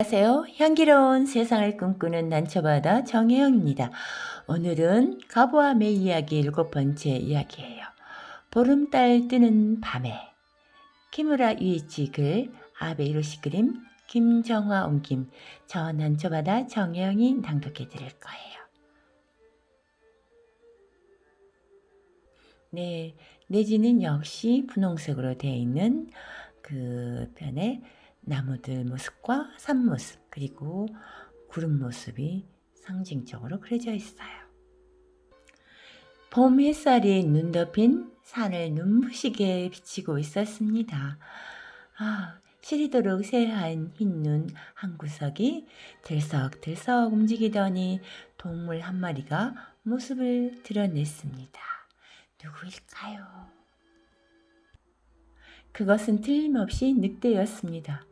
안녕하세요. 향기로운 세상을 꿈꾸는 난초바다 정혜영입니다. 오늘은 가보와 매 이야기 일곱 번째 이야기예요. 보름달 뜨는 밤에 키무라 유이치 글 아베 이로시 그림 김정화 옮김 저 난초바다 정혜영이 낭독해 드릴 거예요. 네, 내지는 역시 분홍색으로 되어 있는 그 편에 나무들 모습과 산 모습 그리고 구름 모습이 상징적으로 그려져 있어요. 봄 햇살이 눈 덮인 산을 눈부시게 비치고 있었습니다. 아, 시리도록 새하얀 흰 눈 한 구석이 들썩들썩 움직이더니 동물 한 마리가 모습을 드러냈습니다. 누구일까요? 그것은 틀림없이 늑대였습니다.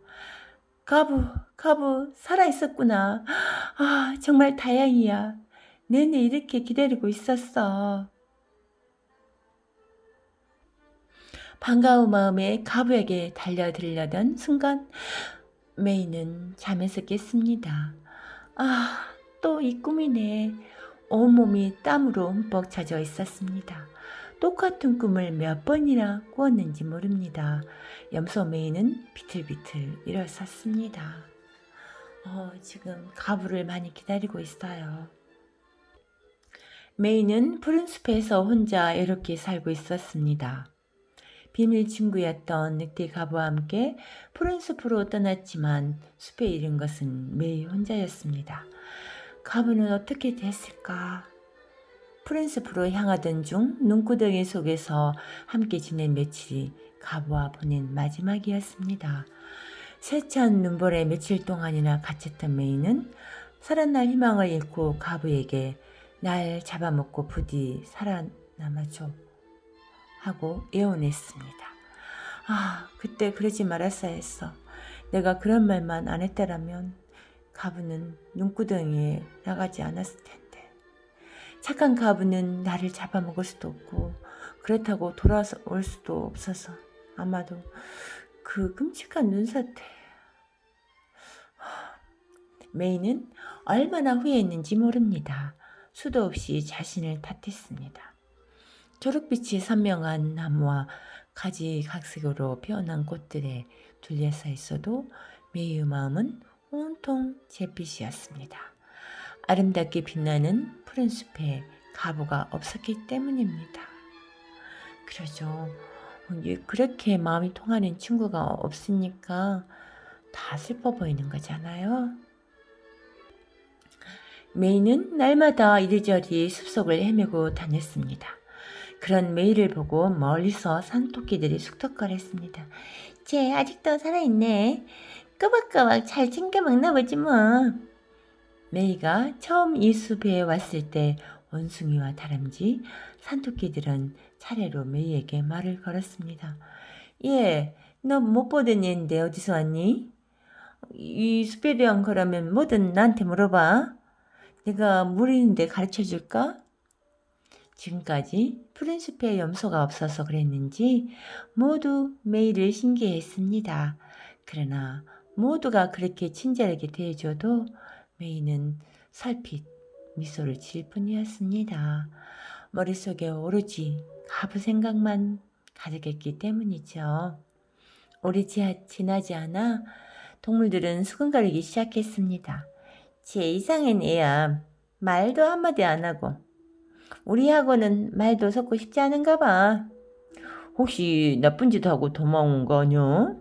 가부, 가부, 살아있었구나. 아, 정말 다행이야. 내내 이렇게 기다리고 있었어. 반가운 마음에 가부에게 달려들려던 순간, 메이는 잠에서 깼습니다. 아, 또 이 꿈이네. 온몸이 땀으로 흠뻑 젖어 있었습니다. 똑같은 꿈을 몇 번이나 꾸었는지 모릅니다. 염소 메이는 비틀비틀 일어섰습니다. 어, 지금 가부를 많이 기다리고 있어요. 메이는 푸른 숲에서 혼자 이렇게 살고 있었습니다. 비밀 친구였던 늑대 가부와 함께 푸른 숲으로 떠났지만 숲에 이른 것은 메이 혼자였습니다. 가부는 어떻게 됐을까? 숲으로 향하던 중 눈구덩이 속에서 함께 지낸 며칠이 가부와 보낸 마지막이었습니다. 세찬 눈볼에 며칠 동안이나 갇혔던 메이는 살아날 희망을 잃고 가부에게 날 잡아먹고 부디 살아남아줘 하고 애원했습니다. 아, 그때 그러지 말았어야 했어. 내가 그런 말만 안 했다라면 가부는 눈구덩이에 나가지 않았을 텐데. 착한 가부는 나를 잡아먹을 수도 없고 그렇다고 돌아올 수도 없어서 아마도 그 끔찍한 눈사태. 메이는 얼마나 후회했는지 모릅니다. 수도 없이 자신을 탓했습니다. 초록빛이 선명한 나무와 가지각색으로 피어난 꽃들에 둘러서 있어도 메이의 마음은 온통 잿빛이었습니다. 아름답게 빛나는 푸른 숲에 가부가 없었기 때문입니다. 그러죠. 그렇게 마음이 통하는 친구가 없으니까 다 슬퍼 보이는 거잖아요. 메이는 날마다 이리저리 숲속을 헤매고 다녔습니다. 그런 메이를 보고 멀리서 산토끼들이 숙덕거렸습니다. 쟤 아직도 살아있네. 꼬박꼬박 잘 챙겨 먹나 보지 뭐. 메이가 처음 이 숲에 왔을 때 원숭이와 다람쥐, 산토끼들은 차례로 메이에게 말을 걸었습니다. 예, 너 못 보던 얘인데 어디서 왔니? 이 숲에 대한 거라면 뭐든 나한테 물어봐. 내가 무리인데 가르쳐 줄까? 지금까지 푸른 숲에 염소가 없어서 그랬는지 모두 메이를 신기했습니다. 그러나 모두가 그렇게 친절하게 대해줘도 메이는 살핏 미소를 지을 뿐이었습니다. 머릿속에 오로지 가부 생각만 가득했기 때문이죠. 오래 지나지 않아 동물들은 수근거리기 시작했습니다. 제 이상한 애야. 말도 한마디 안 하고. 우리하고는 말도 섞고 싶지 않은가 봐. 혹시 나쁜 짓 하고 도망온 거 아니야?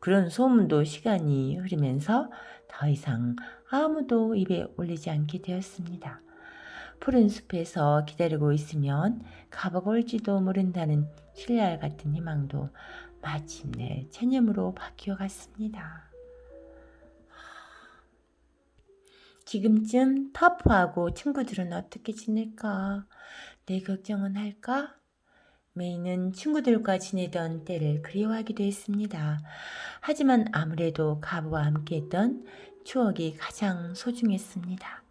그런 소문도 시간이 흐르면서 더 이상 아무도 입에 올리지 않게 되었습니다. 푸른 숲에서 기다리고 있으면 가보가 올지도 모른다는 신랄 같은 희망도 마침내 체념으로 바뀌어 갔습니다. 지금쯤 터프하고 친구들은 어떻게 지낼까? 내 걱정은 할까? 메이는 친구들과 지내던 때를 그리워하기도 했습니다. 하지만 아무래도 가부와 함께했던 추억이 가장 소중했습니다.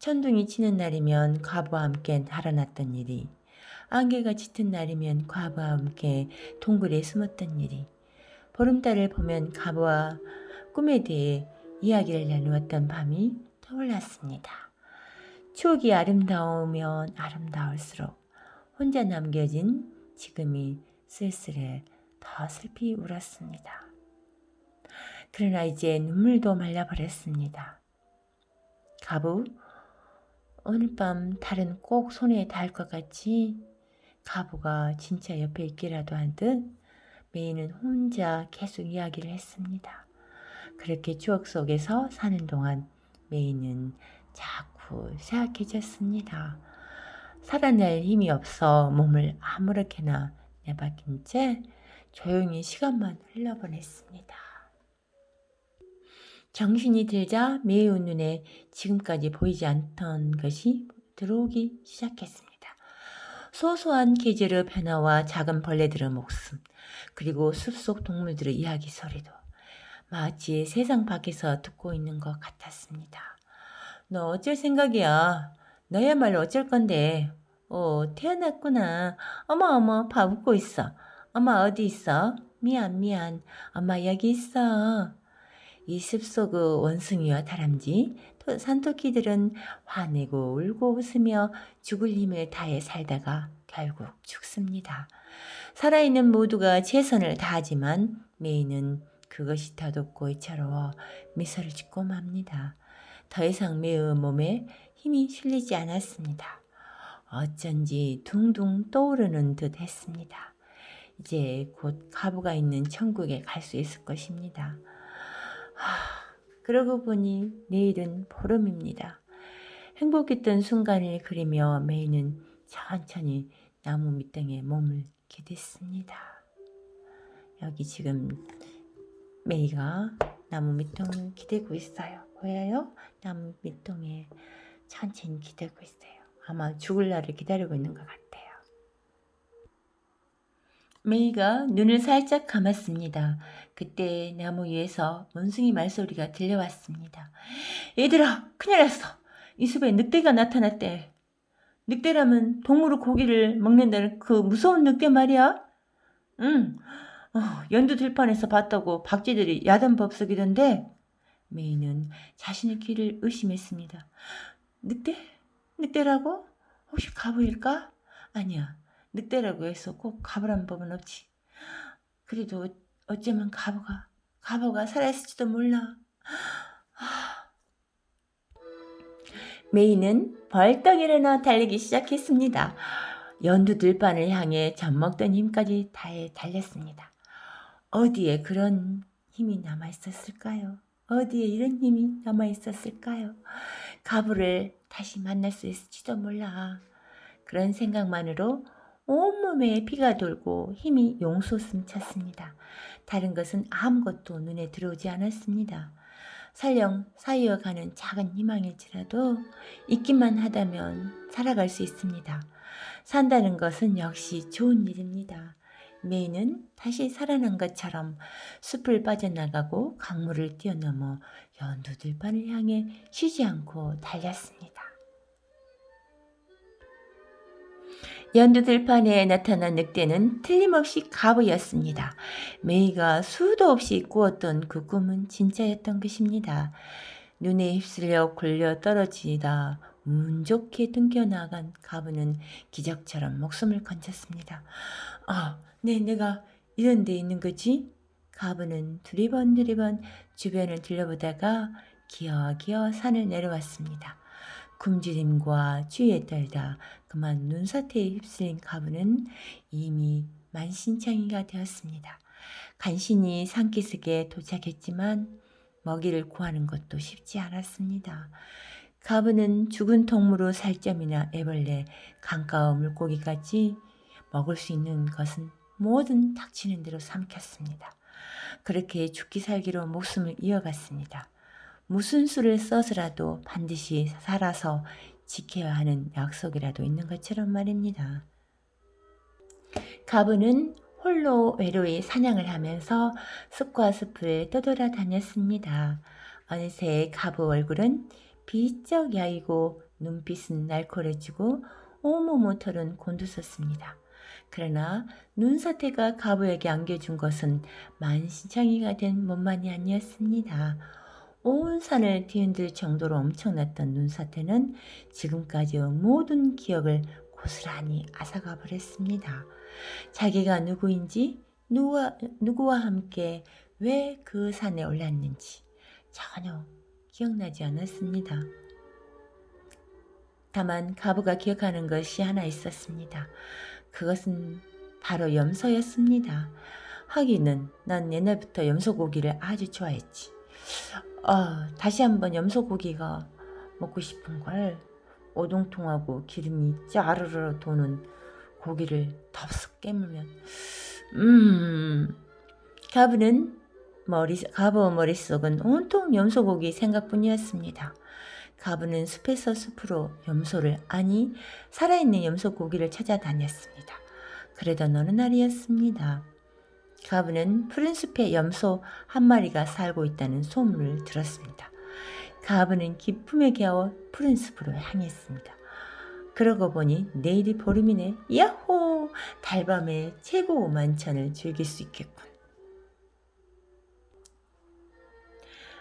천둥이 치는 날이면 과부와 함께 달아났던 일이, 안개가 짙은 날이면 과부와 함께 동굴에 숨었던 일이, 보름달을 보면 과부와 꿈에 대해 이야기를 나누었던 밤이 떠올랐습니다. 추억이 아름다우면 아름다울수록 혼자 남겨진 지금이 쓸쓸해 더 슬피 울었습니다. 그러나 이제 눈물도 말라버렸습니다. 가부, 오늘 밤 달은 꼭 손에 닿을 것 같이 가부가 진짜 옆에 있기라도 한 듯 메이는 혼자 계속 이야기를 했습니다. 그렇게 추억 속에서 사는 동안 메이는 자꾸 생각해졌습니다. 살아날 힘이 없어 몸을 아무렇게나 내박힌 채 조용히 시간만 흘러보냈습니다. 정신이 들자 메이의 눈에 지금까지 보이지 않던 것이 들어오기 시작했습니다. 소소한 계절의 변화와 작은 벌레들의 목숨, 그리고 숲속 동물들의 이야기 소리도 마치 세상 밖에서 듣고 있는 것 같았습니다. 너 어쩔 생각이야? 너야말로 어쩔 건데? 어, 태어났구나. 어머, 어머, 밥 웃고 있어. 엄마 어디 있어? 미안, 미안. 엄마 여기 있어. 이 숲속의 원숭이와 다람쥐, 산토끼들은 화내고 울고 웃으며 죽을 힘을 다해 살다가 결국 죽습니다. 살아있는 모두가 최선을 다하지만 메이는 그것이 더덥고 애처로워 미소를 짓고 맙니다. 더 이상 메의 몸에 힘이 실리지 않았습니다. 어쩐지 둥둥 떠오르는 듯 했습니다. 이제 곧 가부가 있는 천국에 갈 수 있을 것입니다. 하, 그러고 보니 내일은 보름입니다. 행복했던 순간을 그리며 메이는 천천히 나무 밑등에 몸을 기댔습니다. 여기 지금 메이가 나무 밑동을 기대고 있어요. 보여요? 나무 밑동에 천천히 기대고 있어요. 아마 죽을 날을 기다리고 있는 것 같아요. 메이가 눈을 살짝 감았습니다. 그때 나무 위에서 원숭이 말소리가 들려왔습니다. 얘들아, 큰일 났어. 이 숲에 늑대가 나타났대. 늑대라면 동물의 고기를 먹는다는 그 무서운 늑대 말이야? 응. 어, 연두 들판에서 봤다고 박쥐들이 야단 법석이던데 메이는 자신의 귀를 의심했습니다. 늑대? 늑대라고? 혹시 가부일까? 아니야. 늑대라고 해서 꼭 가부란 법은 없지. 그래도 어쩌면 가부가, 가부가 살아있을지도 몰라. 메이는 벌떡 일어나 달리기 시작했습니다. 연두 들판을 향해 젖먹던 힘까지 다해 달렸습니다. 어디에 그런 힘이 남아 있었을까요? 어디에 이런 힘이 남아 있었을까요? 가부를 다시 만날 수 있을지도 몰라. 그런 생각만으로 온몸에 피가 돌고 힘이 용솟음 찼습니다. 다른 것은 아무것도 눈에 들어오지 않았습니다. 설령 쌓여가는 작은 희망일지라도 있기만 하다면 살아갈 수 있습니다. 산다는 것은 역시 좋은 일입니다. 메이는 다시 살아난 것처럼 숲을 빠져나가고 강물을 뛰어넘어 연두들판을 향해 쉬지 않고 달렸습니다. 연두들판에 나타난 늑대는 틀림없이 가부였습니다. 메이가 수도 없이 꾸었던 그 꿈은 진짜였던 것입니다. 눈에 휩쓸려 굴려 떨어지다 운 좋게 등겨나간 가부는 기적처럼 목숨을 건졌습니다. 아, 네, 내가 이런 데 있는 거지? 가부는 두리번 두리번 주변을 들려보다가 기어기어 산을 내려왔습니다. 굶주림과 추위에 떨다 그만 눈사태에 휩쓸린 가부는 이미 만신창이가 되었습니다. 간신히 산기슭에 도착했지만 먹이를 구하는 것도 쉽지 않았습니다. 가부는 죽은 동물의 살점이나 애벌레, 강가와 물고기까지 먹을 수 있는 것은 모든 닥치는 대로 삼켰습니다. 그렇게 죽기 살기로 목숨을 이어갔습니다. 무슨 수를 써서라도 반드시 살아서 지켜야 하는 약속이라도 있는 것처럼 말입니다. 가부는 홀로 외로이 사냥을 하면서 숲과 숲을 떠돌아다녔습니다. 어느새 가부 얼굴은 비쩍 야이고 눈빛은 날카로지고 온몸의 털은 곤두섰습니다. 그러나 눈사태가 가부에게 안겨준 것은 만신창이가 된 몸만이 아니었습니다. 온 산을 뒤흔들 정도로 엄청났던 눈사태는 지금까지 모든 기억을 고스란히 앗아가 버렸습니다. 자기가 누구인지 누구와, 누구와 함께 왜 그 산에 올랐는지 전혀 기억나지 않았습니다. 다만 가부가 기억하는 것이 하나 있었습니다. 그것은 바로 염소였습니다. 하기는 난 옛날부터 염소고기를 아주 좋아했지. 아, 다시 한번 염소고기가 먹고 싶은 걸 오동통하고 기름이 짜르르 도는 고기를 덥석 깨물면 음 가부는 머리 가부 머릿속은 온통 염소고기 생각뿐이었습니다. 가부는 숲에서 숲으로 염소를 아니 살아있는 염소고기를 찾아다녔습니다. 그러던 어느 날이었습니다. 가부는 푸른 숲에 염소 한 마리가 살고 있다는 소문을 들었습니다. 가부는 기쁨에 겨워 푸른 숲으로 향했습니다. 그러고 보니 내일이 보름이네. 야호! 달밤에 최고 만찬을 즐길 수 있겠군.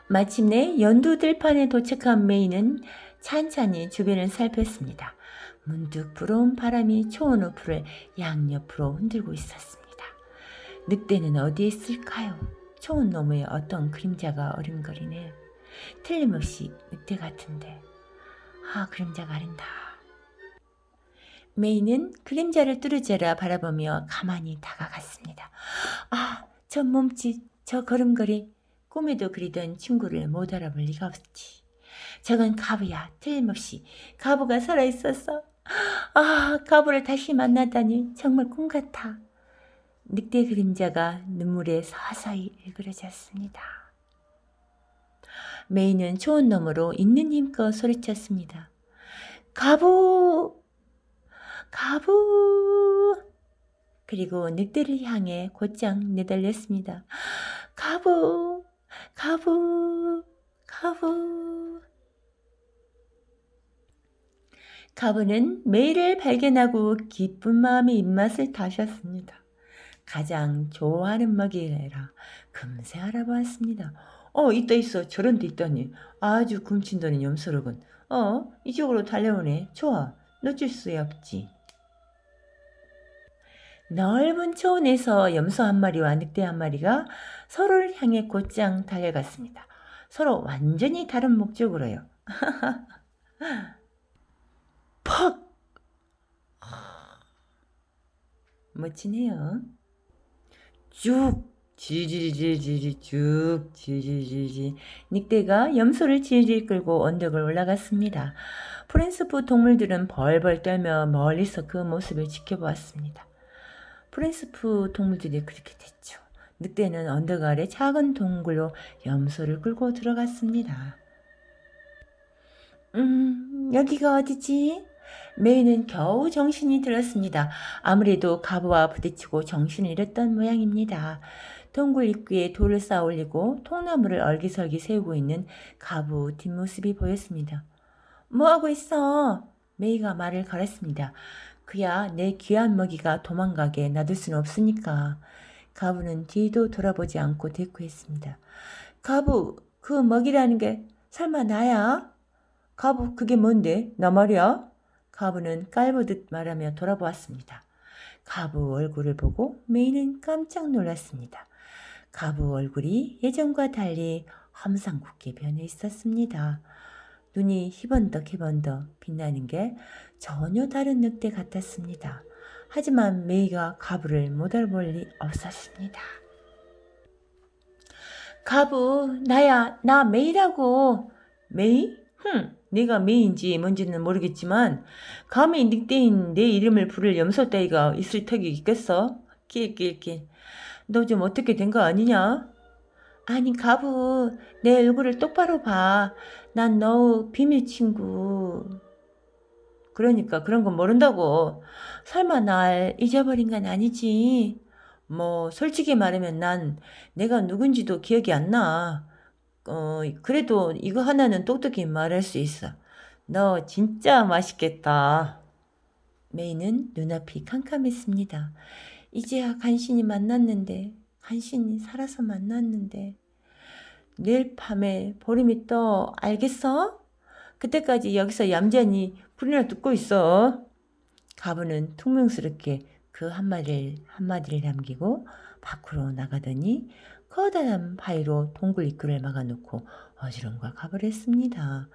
마침내 연두 들판에 도착한 메이는 찬찬히 주변을 살폈습니다. 문득 불어온 바람이 초원 우프를 양옆으로 흔들고 있었습니다. 늑대는 어디에 있을까요? 초원 너머에 어떤 그림자가 어른거리네. 틀림없이 늑대 같은데. 아, 그림자 가린다. 메이는 그림자를 뚫으져라 바라보며 가만히 다가갔습니다. 아, 저 몸짓, 저 걸음걸이, 꿈에도 그리던 친구를 못 알아볼 리가 없지. 저건 가부야, 틀림없이 가부가 살아있었어. 아, 가부를 다시 만나다니 정말 꿈 같아. 늑대 그림자가 눈물에 서서히 일그러졌습니다. 메이는 초원 너머로 있는 힘껏 소리쳤습니다. 가부! 가부! 그리고 늑대를 향해 곧장 내달렸습니다. 가부! 가부! 가부! 가부는 메이를 발견하고 기쁜 마음의 입맛을 다셨습니다. 가장 좋아하는 먹이라 금세 알아보았습니다. 어, 있다 있어. 저런 데 있다니. 아주 굶친다는 염소로군. 어, 이쪽으로 달려오네. 좋아. 놓칠 수 없지. 넓은 초원에서 염소 한 마리와 늑대 한 마리가 서로를 향해 곧장 달려갔습니다. 서로 완전히 다른 목적으로요. 퍽! 멋지네요. 쭉 지지지지지 쭉 지지지지 늑대가 염소를 질질 끌고 언덕을 올라갔습니다. 프린스프 동물들은 벌벌 떨며 멀리서 그 모습을 지켜보았습니다. 프린스프 동물들이 그렇게 됐죠. 늑대는 언덕 아래 작은 동굴로 염소를 끌고 들어갔습니다. 음, 여기가 어디지? 메이는 겨우 정신이 들었습니다. 아무래도 가부와 부딪히고 정신을 잃었던 모양입니다. 동굴 입구에 돌을 쌓아 올리고 통나무를 얼기설기 세우고 있는 가부 뒷모습이 보였습니다. 뭐하고 있어? 메이가 말을 걸었습니다. 그야 내 귀한 먹이가 도망가게 놔둘 수는 없으니까. 가부는 뒤도 돌아보지 않고 대꾸했습니다. 가부, 그 먹이라는 게 설마 나야? 가부, 그게 뭔데? 나 말이야? 가부는 깔보듯 말하며 돌아보았습니다. 가부 얼굴을 보고 메이는 깜짝 놀랐습니다. 가부 얼굴이 예전과 달리 험상궂게 변해 있었습니다. 눈이 희번덕 희번덕 빛나는 게 전혀 다른 늑대 같았습니다. 하지만 메이가 가부를 못 알아볼 리 없었습니다. 가부, 나야, 나 메이라고. 메이? 흠, 네가 메이인지 뭔지는 모르겠지만 감히 늑대인 내 이름을 부를 염소 따위가 있을 턱이 있겠어? 낄낄낄. 너 좀 어떻게 된 거 아니냐? 아니 가부 내 얼굴을 똑바로 봐. 난 너 비밀 친구. 그러니까 그런 건 모른다고. 설마 날 잊어버린 건 아니지? 뭐 솔직히 말하면 난 내가 누군지도 기억이 안 나. 어, 그래도 이거 하나는 똑똑히 말할 수 있어. 너 진짜 맛있겠다. 메이는 눈앞이 캄캄했습니다. 이제야 간신히 만났는데, 간신히 살아서 만났는데, 내일 밤에 보름이 떠, 알겠어? 그때까지 여기서 얌전히 불이나 뜯고 있어. 가부는 퉁명스럽게 그 한마디를, 한마디를 남기고 밖으로 나가더니 커다란 바위로 동굴 입구를 막아놓고 어지럼과 가버렸습니다.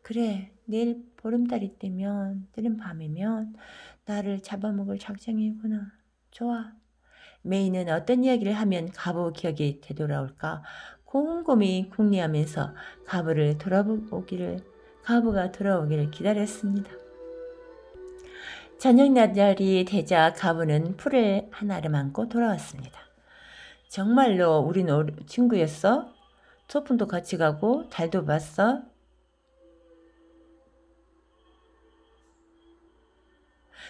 그래, 내일 보름달이 뜨면, 뜨는 밤이면 나를 잡아먹을 작정이구나. 좋아. 메이는 어떤 이야기를 하면 가부 기억이 되돌아올까 곰곰이 궁리하면서 가부를 돌아보기를 가부가 돌아오기를 기다렸습니다. 저녁 날이 되자 가부는 풀을 하나를 안고 돌아왔습니다. 정말로 우린 친구였어? 소풍도 같이 가고 달도 봤어?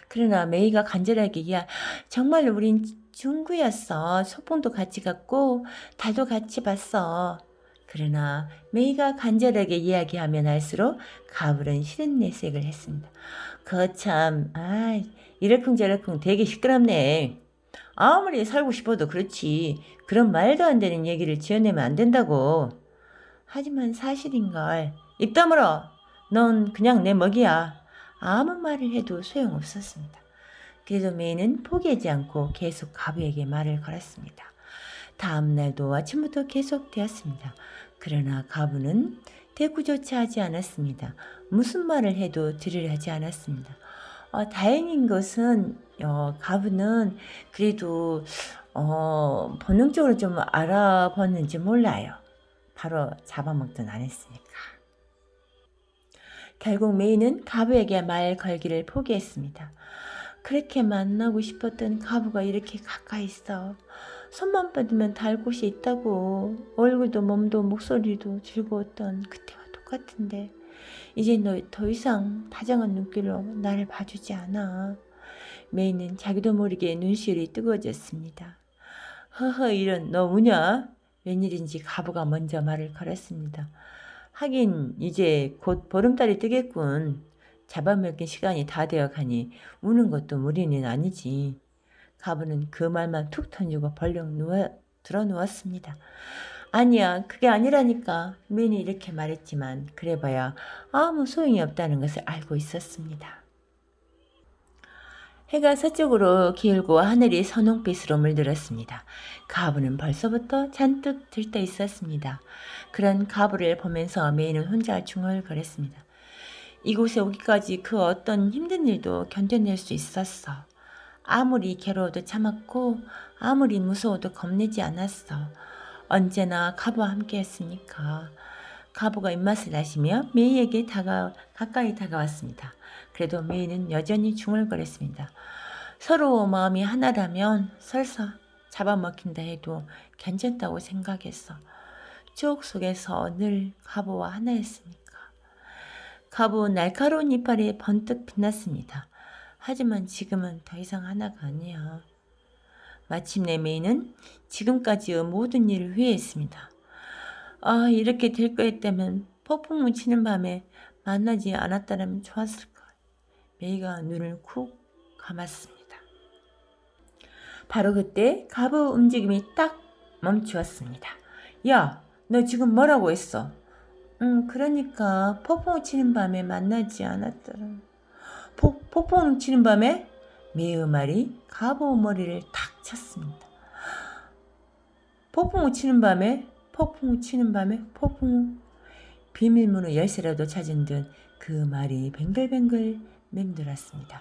그러나 메이가 간절하게 야 정말 우린 친구였어. 소풍도 같이 갔고 달도 같이 봤어. 그러나 메이가 간절하게 이야기하면 할수록 가불은 싫은 내색을 했습니다. 거참, 아, 이러쿵저러쿵 되게 시끄럽네. 아무리 살고 싶어도 그렇지. 그런 말도 안 되는 얘기를 지어내면 안 된다고. 하지만 사실인걸. 입 다물어. 넌 그냥 내 먹이야. 아무 말을 해도 소용없었습니다. 그래도 메이는 포기하지 않고 계속 가부에게 말을 걸었습니다. 다음 날도 아침부터 계속되었습니다. 그러나 가부는 대꾸조차 하지 않았습니다. 무슨 말을 해도 들으려 하지 않았습니다. 어, 다행인 것은 어, 가부는 그래도 어, 본능적으로 좀 알아봤는지 몰라요. 바로 잡아먹든 안 했으니까. 결국 메이는 가부에게 말 걸기를 포기했습니다. 그렇게 만나고 싶었던 가부가 이렇게 가까이 있어. 손만 뻗으면 닿을 곳이 있다고. 얼굴도 몸도 목소리도 즐거웠던 그때와 똑같은데 이제 너 더 이상 다정한 눈길로 나를 봐주지 않아. 메이는 자기도 모르게 눈시울이 뜨거워졌습니다. 허허 이런 너 우냐? 웬일인지 가부가 먼저 말을 걸었습니다. 하긴 이제 곧 보름달이 뜨겠군. 잡아먹긴 시간이 다 되어가니 우는 것도 무리는 아니지. 가부는 그 말만 툭 던지고 벌렁 누워 들어 누웠습니다. 아니야, 그게 아니라니까. 민이 이렇게 말했지만 그래봐야 아무 소용이 없다는 것을 알고 있었습니다. 해가 서쪽으로 기울고 하늘이 선홍빛으로 물들었습니다. 가부는 벌써부터 잔뜩 들떠 있었습니다. 그런 가부를 보면서 메이는 혼자 중얼거렸습니다. 이곳에 오기까지 그 어떤 힘든 일도 견뎌낼 수 있었어. 아무리 괴로워도 참았고 아무리 무서워도 겁내지 않았어. 언제나 가부와 함께 했으니까. 가부가 입맛을 다시며 메이에게 다가, 가까이 다가왔습니다. 그래도 메이는 여전히 중얼거렸습니다. 서로 마음이 하나라면 설사 잡아먹힌다 해도 괜찮다고 생각했어. 추억 속에서 늘 가부와 하나였으니까. 가부 날카로운 이빨이 번뜩 빛났습니다. 하지만 지금은 더 이상 하나가 아니야. 마침내 메이는 지금까지의 모든 일을 후회했습니다. 아, 이렇게 될 거였다면 폭풍 묻히는 밤에 만나지 않았다면 좋았을 걸. 메이가 눈을 쿡 감았습니다. 바로 그때 가부 움직임이 딱 멈추었습니다. 야, 너 지금 뭐라고 했어? 응, 그러니까 폭풍 치는 밤에 만나지 않았더라. 포, 폭풍 치는 밤에 매우 말이 가보 머리를 탁 쳤습니다. 폭풍 치는 밤에 폭풍 치는 밤에 폭풍 비밀문의 열쇠라도 찾은 듯 그 말이 뱅글뱅글 맴돌았습니다.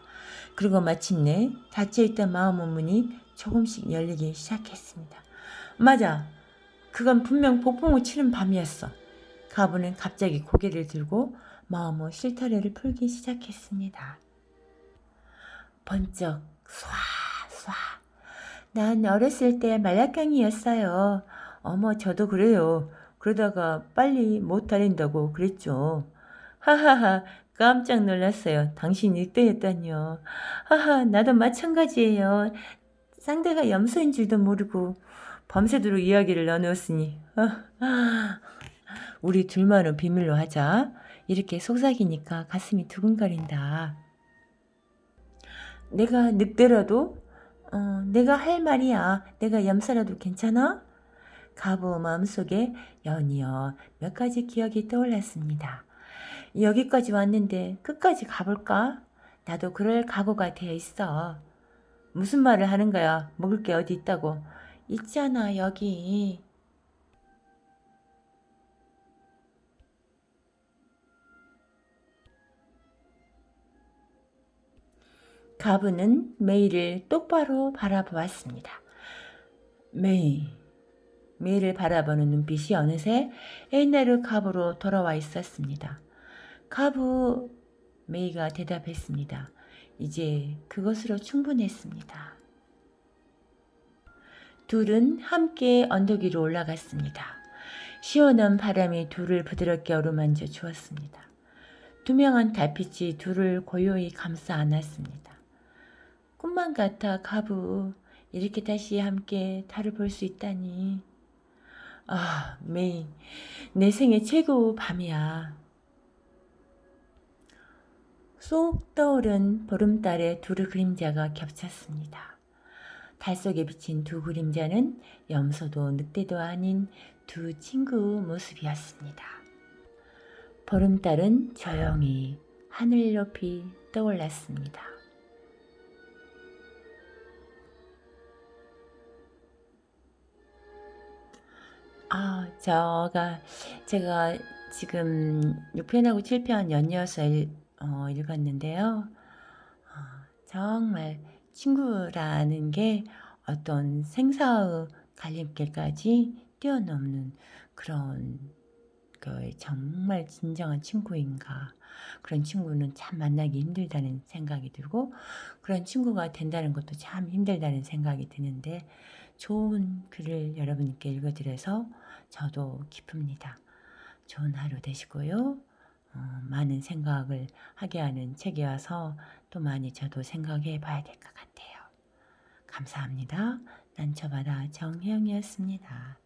그리고 마침내 닫혀있던 마음의 문이 조금씩 열리기 시작했습니다. 맞아. 그건 분명 폭풍을 치는 밤이었어. 가부는 갑자기 고개를 들고 마음의 실타래를 풀기 시작했습니다. 번쩍 쏴 쏴. 난 어렸을 때 말라깡이었어요. 어머 저도 그래요. 그러다가 빨리 못 달린다고 그랬죠. 하하하 깜짝 놀랐어요. 당신 1등했다니요. 하하 나도 마찬가지예요. 상대가 염소인 줄도 모르고 밤새도록 이야기를 나누었으니 아, 우리 둘만은 비밀로 하자. 이렇게 속삭이니까 가슴이 두근거린다. 내가 늙더라도 어, 내가 할 말이야. 내가 염소라도 괜찮아? 가부 마음속에 연이어 몇 가지 기억이 떠올랐습니다. 여기까지 왔는데 끝까지 가볼까? 나도 그럴 각오가 되어 있어. 무슨 말을 하는 거야? 먹을 게 어디 있다고? 있잖아, 여기. 가부는 메이를 똑바로 바라보았습니다. 메이. 메이를 바라보는 눈빛이 어느새 에이나르 가부로 돌아와 있었습니다. 가부, 메이가 대답했습니다. 이제 그것으로 충분했습니다. 둘은 함께 언덕 위로 올라갔습니다. 시원한 바람이 둘을 부드럽게 어루만져 주었습니다. 투명한 달빛이 둘을 고요히 감싸 안았습니다. 꿈만 같아 가부 이렇게 다시 함께 달을 볼 수 있다니 아 메이 내 생애 최고 밤이야 쏙 떠오른 보름달의 두루 그림자가 겹쳤습니다. 달 속에 비친 두 그림자는 염소도 늑대도 아닌 두 친구 모습이었습니다. 보름달은 조용히 하늘 높이 떠올랐습니다. 아, 저가 제가 지금 6편하고 7편 연이어서 읽, 어, 읽었는데요. 어, 정말 친구라는 게 어떤 생사의 갈림길까지 뛰어넘는 그런 그 정말 진정한 친구인가 그런 친구는 참 만나기 힘들다는 생각이 들고 그런 친구가 된다는 것도 참 힘들다는 생각이 드는데 좋은 글을 여러분께 읽어드려서 저도 기쁩니다. 좋은 하루 되시고요. 어, 많은 생각을 하게 하는 책이어서 또 많이 저도 생각해 봐야 될 것 같아요. 감사합니다. 난처바다 정혜영이었습니다.